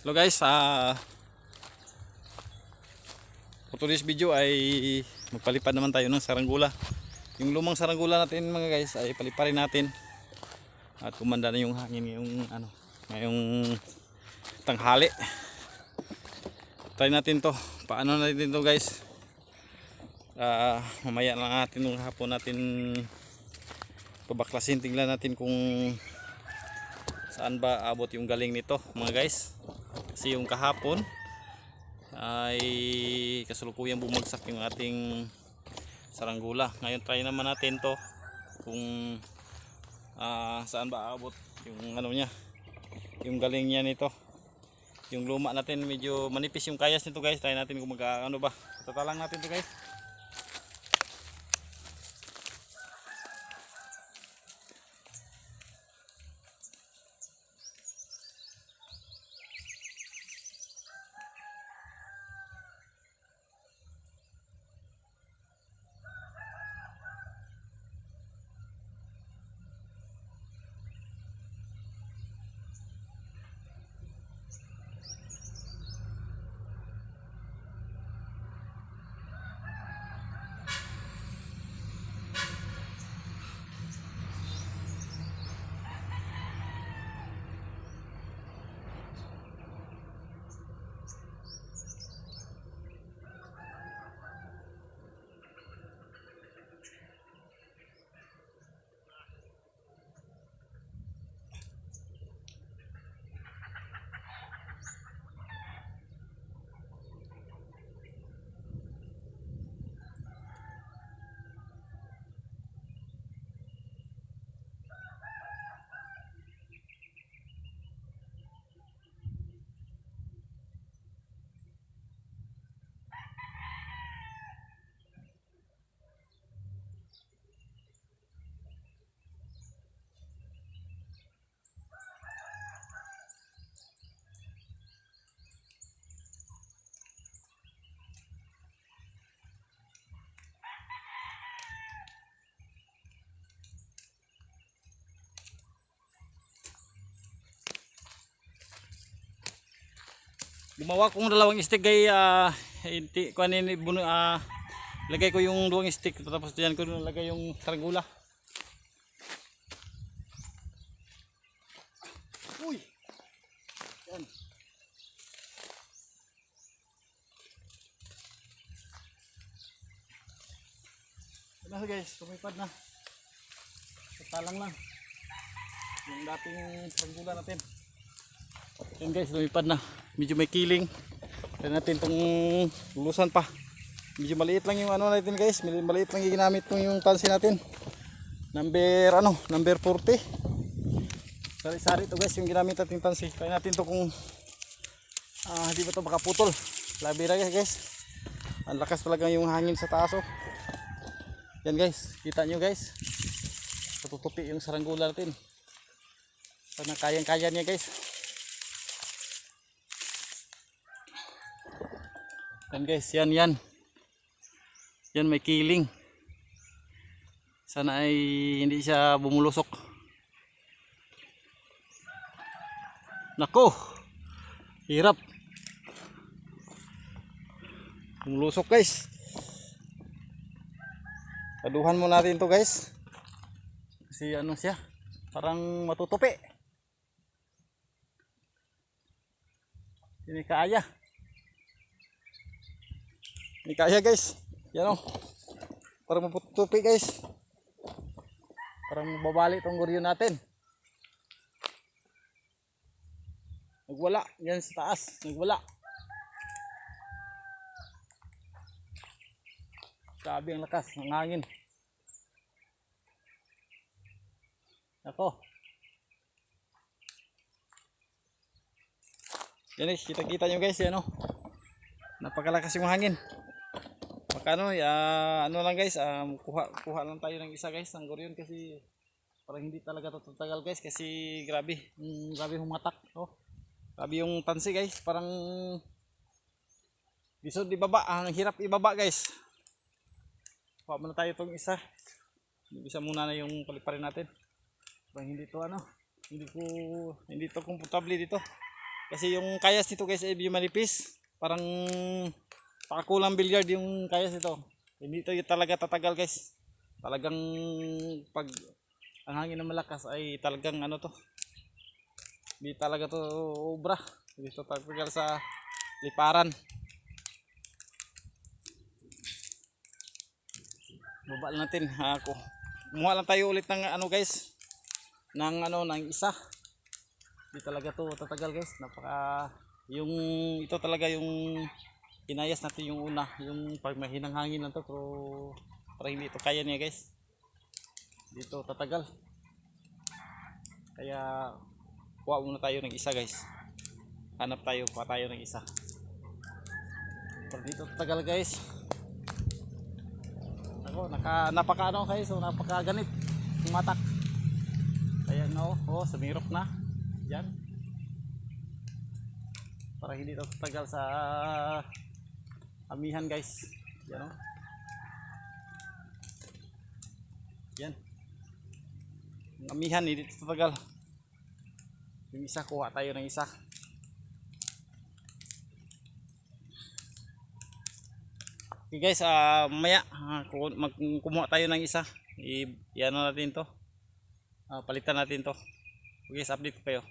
Hello guys, ah for today's video ay magpalipad naman tayo ng saranggula. Yung lumang saranggula natin mga guys ay paliparin natin. At kumanda na yung hangin ngayong ano, ngayong tanghali. Try natin to. Paano natin to guys? Ah, mamaya lang natin nung hapon natin pabaklasin tingnan natin kung saan ba abot yung galing nito mga guys kasi yung kahapon ay kasalukuyang bumagsak yung ating saranggula ngayon try naman natin to kung ah, saan ba abot yung ano niya yung galing niya nito. Yung luma natin medyo manipis yung kayas nito guys. Try natin kung mag ano ba. Tatalang natin to guys gumawa kong dalawang stick kay ah hindi ko anin buno ah lagay ko yung dalawang stick tapos diyan ko nilagay yung saranggula uy yan na guys, tumipad na. Talang lang. Yung dating saranggula natin. Yan guys, lumipad na. Medyo may kiling. Kaya natin itong lulusan pa. Medyo maliit lang yung ano natin guys. Mali- Maliit lang yung ginamit nung yung tansi natin. Number ano, number 40. Sari-sari to guys yung ginamit natin tansi. Kaya natin to kung ah, hindi ba to makaputol. Labi na guys. Ang lakas talaga yung hangin sa taas oh. Yan guys, kita nyo guys. Tutupi yung saranggula natin. Pag kayang-kaya niya guys. Yan guys, yan yan. Yan may kiling. Sana ay hindi siya bumulusok. Nako. Hirap. Bumulusok guys. Paduhan mo natin to guys. Kasi ano siya, parang matutupi. Hindi kaya. Hindi kaya guys. Yan o. Parang maputupi guys. Parang mababali itong guryo natin. Nagwala. Yan sa taas. Nagwala. Sabi ang lakas ng hangin. Ako. Yan guys, kita-kita nyo guys, yan o. Napakalakas yung hangin. Baka ano, ah, ano lang guys, um, kuha, kuha lang tayo ng isa guys, ng guryon kasi parang hindi talaga tatagal guys kasi grabe, mm, grabe humatak. Oh. Grabe yung tansi guys, parang Bisod di baba, ang hirap ibaba guys. Kuha muna tayo itong isa. Isa muna na yung paliparin natin. Parang hindi to ano, hindi ko, hindi to komportable dito. Kasi yung kayas nito guys ay medyo manipis. Parang pakakulang billiard yung kayas nito. Hindi ito talaga tatagal guys. Talagang pag ang hangin na malakas ay talagang ano to. Hindi talaga to obra. Hindi to tatagal sa liparan. Baba natin ako. Kumuha lang tayo ulit ng ano guys. Ng ano ng isa. Hindi talaga to tatagal guys. Napaka yung ito talaga yung inayas natin yung una, yung pag mahinang hangin lang to pero para hindi ito kaya niya guys. Dito tatagal. Kaya kuha muna tayo ng isa guys. Hanap tayo pa tayo ng isa. Pero dito tatagal guys. Ako, naka, napaka ano guys, so napaka ganit. Tumatak. Kaya no, oh, sumirok na. Yan. Para hindi ito tatagal sa amihan guys. Yan oh. Yan. Amihan hindi tatagal. Yung isa, kuha tayo ng isa. Okay guys, ah maya mag kumuha tayo ng isa. I, i ano natin to. Ah, palitan natin to. Okay guys, update ko kayo.